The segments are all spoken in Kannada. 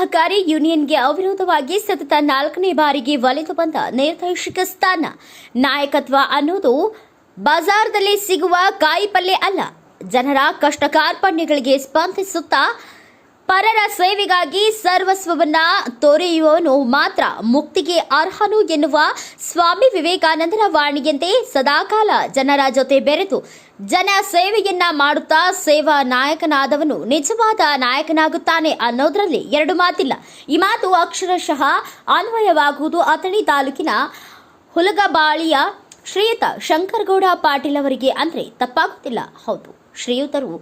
ಸಹಕಾರಿ ಯೂನಿಯನ್ಗೆ ಅವಿರೋಧವಾಗಿ ಸತತ ನಾಲ್ಕನೇ ಬಾರಿಗೆ ಒಲಿದು ಬಂದ ನಿರ್ದೇಶಕ ಸ್ಥಾನ. ನಾಯಕತ್ವ ಅನ್ನೋದು ಬಜಾರ್ದಲ್ಲಿ ಸಿಗುವ ಕಾಯಿಪಲ್ಯ ಅಲ್ಲ. ಜನರ ಕಷ್ಟ ಕಾರ್ಪಣ್ಯಗಳಿಗೆ ಸ್ಪಂದಿಸುತ್ತಾ ಪರರ ಸೇವೆಗಾಗಿ ಸರ್ವಸ್ವವನ್ನ ತೊರೆಯುವವನು ಮಾತ್ರ ಮುಕ್ತಿಗೆ ಅರ್ಹನು ಎನ್ನುವ ಸ್ವಾಮಿ ವಿವೇಕಾನಂದರ ವಾಣಿಯಂತೆ ಸದಾಕಾಲ ಜನರ ಜೊತೆ ಬೆರೆತು ಜನ ಸೇವೆಯನ್ನ ಮಾಡುತ್ತಾ ಸೇವಾ ನಾಯಕನಾದವನು ನಿಜವಾದ ನಾಯಕನಾಗುತ್ತಾನೆ ಅನ್ನೋದರಲ್ಲಿ ಎರಡು ಮಾತಿಲ್ಲ. ಈ ಮಾತು ಅಕ್ಷರಶಃ ಅನ್ವಯವಾಗುವುದು ಅಥಣಿ ತಾಲೂಕಿನ ಹುಲಗಬಾಳಿಯ ಶ್ರೀಯುತ ಶಂಕರಗೌಡ ಪಾಟೀಲ್ ಅವರಿಗೆ ಅಂದ್ರೆ ತಪ್ಪಾಗುತ್ತಿಲ್ಲ. ಹೌದು, ಶ್ರೀಯುತರು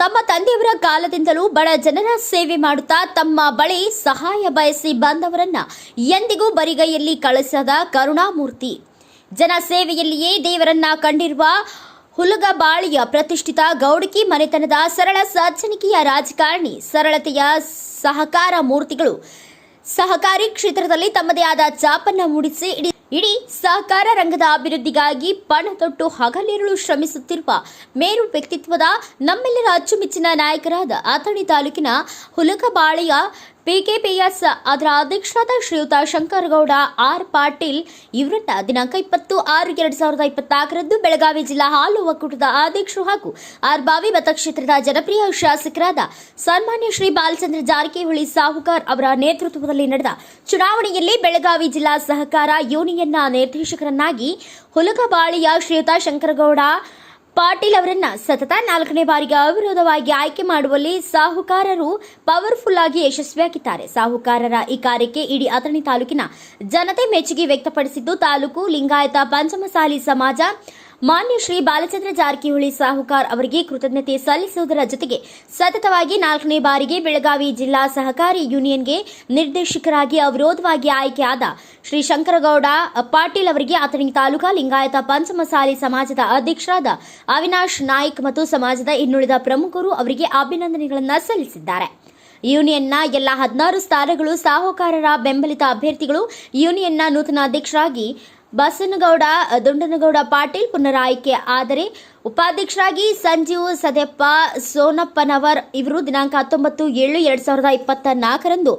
ತಮ್ಮ ತಂದೆಯವರ ಕಾಲದಿಂದಲೂ ಬಡ ಜನರ ಸೇವೆ ಮಾಡುತ್ತಾ ತಮ್ಮ ಬಳಿ ಸಹಾಯ ಬಯಸಿ ಬಂದವರನ್ನ ಎಂದಿಗೂ ಬರಿಗೈಯಲ್ಲಿ ಕಳಿಸದ ಕರುಣಾಮೂರ್ತಿ. ಜನ ಸೇವೆಯಲ್ಲಿಯೇ ದೇವರನ್ನ ಕಂಡಿರುವ ಹುಲಗಬಾಳಿಯ ಪ್ರತಿಷ್ಠಿತ ಗೌಡಕಿ ಮನೆತನದ ಸರಳ ಸಜ್ಜನಿಕೆಯ ರಾಜಕಾರಣಿ, ಸರಳತೆಯ ಸಹಕಾರ ಮೂರ್ತಿಗಳು ಸಹಕಾರಿ ಕ್ಷೇತ್ರದಲ್ಲಿ ತಮ್ಮದೇ ಆದ ಚಾಪನ್ನ ಮೂಡಿಸಿ ಇಡೀ ಇಡೀ ಸಹಕಾರ ರಂಗದ ಅಭಿವೃದ್ಧಿಗಾಗಿ ಪಣ ತೊಟ್ಟು ಹಗಲಿರುಳು ಶ್ರಮಿಸುತ್ತಿರುವ ಮೇರು ವ್ಯಕ್ತಿತ್ವದ ನಮ್ಮೆಲ್ಲರ ಅಚ್ಚುಮೆಚ್ಚಿನ ನಾಯಕರಾದ ಅಥಣಿ ತಾಲೂಕಿನ ಹುಲಕಬಾಳೆಯ ಪಿಕೆಪಿಎಸ್ ಅದರ ಅಧ್ಯಕ್ಷರಾದ ಶ್ರೀಯುತ ಶಂಕರಗೌಡ ಆರ್ ಪಾಟೀಲ್, ಇವರನ್ನ ದಿನಾಂಕ ಇಪ್ಪತ್ತು ಆರು ಎರಡು ಸಾವಿರದ ಇಪ್ಪತ್ನಾಲ್ಕರಂದು ಬೆಳಗಾವಿ ಜಿಲ್ಲಾ ಹಾಲು ಒಕ್ಕೂಟದ ಅಧ್ಯಕ್ಷರು ಹಾಗೂ ಆರ್ ಬಾವಿ ಮತಕ್ಷೇತ್ರದ ಜನಪ್ರಿಯ ಶಾಸಕರಾದ ಸನ್ಮಾನ್ಯ ಶ್ರೀ ಬಾಲಚಂದ್ರ ಜಾರಕಿಹೊಳಿ ಸಾಹುಕಾರ್ ಅವರ ನೇತೃತ್ವದಲ್ಲಿ ನಡೆದ ಚುನಾವಣೆಯಲ್ಲಿ ಬೆಳಗಾವಿ ಜಿಲ್ಲಾ ಸಹಕಾರ ಯೂನಿಯನ್ನ ನಿರ್ದೇಶಕರನ್ನಾಗಿ ಹುಲಗಬಾಳಿಯ ಶ್ರೀಯುತ ಶಂಕರಗೌಡ ಪಾಟೀಲ್ ಅವರನ್ನ ಸತತ ನಾಲ್ಕನೇ ಬಾರಿಗೆ ಅವಿರೋಧವಾಗಿ ಆಯ್ಕೆ ಮಾಡುವಲ್ಲಿ ಸಾಹುಕಾರರು ಪವರ್ಫುಲ್ ಆಗಿ ಯಶಸ್ವಿಯಾಗಿದ್ದಾರೆ. ಸಾಹುಕಾರರ ಈ ಕಾರ್ಯಕ್ಕೆ ಇಡೀ ಅಥಣಿ ತಾಲೂಕಿನ ಜನತೆ ಮೆಚ್ಚುಗೆ ವ್ಯಕ್ತಪಡಿಸಿದ್ದು, ತಾಲೂಕು ಲಿಂಗಾಯತ ಪಂಚಮಸಾಲಿ ಸಮಾಜ ಮಾನ್ಯ ಶ್ರೀ ಬಾಲಚಂದ್ರ ಜಾರಕಿಹೊಳಿ ಸಾಹುಕಾರ್ ಅವರಿಗೆ ಕೃತಜ್ಞತೆ ಸಲ್ಲಿಸುವುದರ ಜೊತೆಗೆ ಸತತವಾಗಿ ನಾಲ್ಕನೇ ಬಾರಿಗೆ ಬೆಳಗಾವಿ ಜಿಲ್ಲಾ ಸಹಕಾರಿ ಯೂನಿಯನ್ಗೆ ನಿರ್ದೇಶಕರಾಗಿ ಅವಿರೋಧವಾಗಿ ಆಯ್ಕೆಯಾದ ಶ್ರೀ ಶಂಕರಗೌಡ ಪಾಟೀಲ್ ಅವರಿಗೆ ಆತನಿಗೆ ತಾಲೂಕಾ ಲಿಂಗಾಯತ ಪಂಚಮಸಾಲಿ ಸಮಾಜದ ಅಧ್ಯಕ್ಷರಾದ ಅವಿನಾಶ್ ನಾಯ್ಕ್ ಮತ್ತು ಸಮಾಜದ ಇನ್ನುಳಿದ ಪ್ರಮುಖರು ಅವರಿಗೆ ಅಭಿನಂದನೆಗಳನ್ನು ಸಲ್ಲಿಸಿದ್ದಾರೆ. ಯೂನಿಯನ್ನ ಎಲ್ಲ ಹದಿನಾರು ಸ್ಥಾನಗಳು ಸಾಹುಕಾರರ ಬೆಂಬಲಿತ ಅಭ್ಯರ್ಥಿಗಳು ಯೂನಿಯನ್ನ ನೂತನ ಅಧ್ಯಕ್ಷರಾಗಿ ಬಸನಗೌಡ, ದುಂಡನಗೌಡ ಪಾಟೀಲ್ ಪುನರಾಯ್ಕೆ. ಆದರೆ ಉಪಾಧ್ಯಕ್ಷರಾಗಿ ಸಂಜೀವ್ ಸದೆಪ್ಪ, ಸೋನಪ್ಪನವರ್ ಇವರು ದಿನಾಂಕ ಹತ್ತೊಂಬತ್ತು ಏಳು ಎರಡ್ ಸಾವಿರದ ಇಪ್ಪತ್ತ ನಾಲ್ಕರಂದು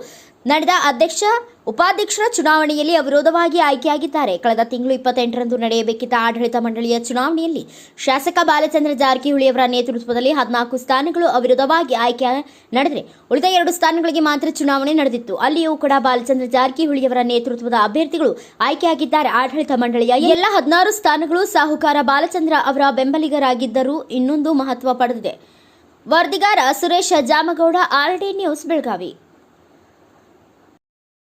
ನಡೆದ ಅಧ್ಯಕ್ಷ, ಉಪಾಧ್ಯಕ್ಷರ ಚುನಾವಣೆಯಲ್ಲಿ ಅವಿರೋಧವಾಗಿ ಆಯ್ಕೆಯಾಗಿದ್ದಾರೆ. ಕಳೆದ ತಿಂಗಳು ಇಪ್ಪತ್ತೆಂಟರಂದು ನಡೆಯಬೇಕಿದ್ದ ಆಡಳಿತ ಮಂಡಳಿಯ ಚುನಾವಣೆಯಲ್ಲಿ ಶಾಸಕ ಬಾಲಚಂದ್ರ ಜಾರಕಿಹೊಳಿ ಅವರ ನೇತೃತ್ವದಲ್ಲಿ ಹದಿನಾಲ್ಕು ಸ್ಥಾನಗಳು ಅವಿರೋಧವಾಗಿ ಆಯ್ಕೆ ನಡೆದರೆ ಉಳಿದ ಎರಡು ಸ್ಥಾನಗಳಿಗೆ ಮಾತ್ರ ಚುನಾವಣೆ ನಡೆದಿತ್ತು. ಅಲ್ಲಿಯೂ ಕೂಡ ಬಾಲಚಂದ್ರ ಜಾರಕಿಹೊಳಿ ಅವರ ನೇತೃತ್ವದ ಅಭ್ಯರ್ಥಿಗಳು ಆಯ್ಕೆಯಾಗಿದ್ದಾರೆ. ಆಡಳಿತ ಮಂಡಳಿಯ ಎಲ್ಲ ಹದಿನಾರು ಸ್ಥಾನಗಳು ಸಾಹುಕಾರ ಬಾಲಚಂದ್ರ ಅವರ ಬೆಂಬಲಿಗರಾಗಿದ್ದರೂ ಇನ್ನೊಂದು ಮಹತ್ವ ಪಡೆದಿದೆ. ವರದಿಗಾರ ಸುರೇಶ ಜಾಮಗೌಡ, ಆರ್ಡಿ ನ್ಯೂಸ್, ಬೆಳಗಾವಿ.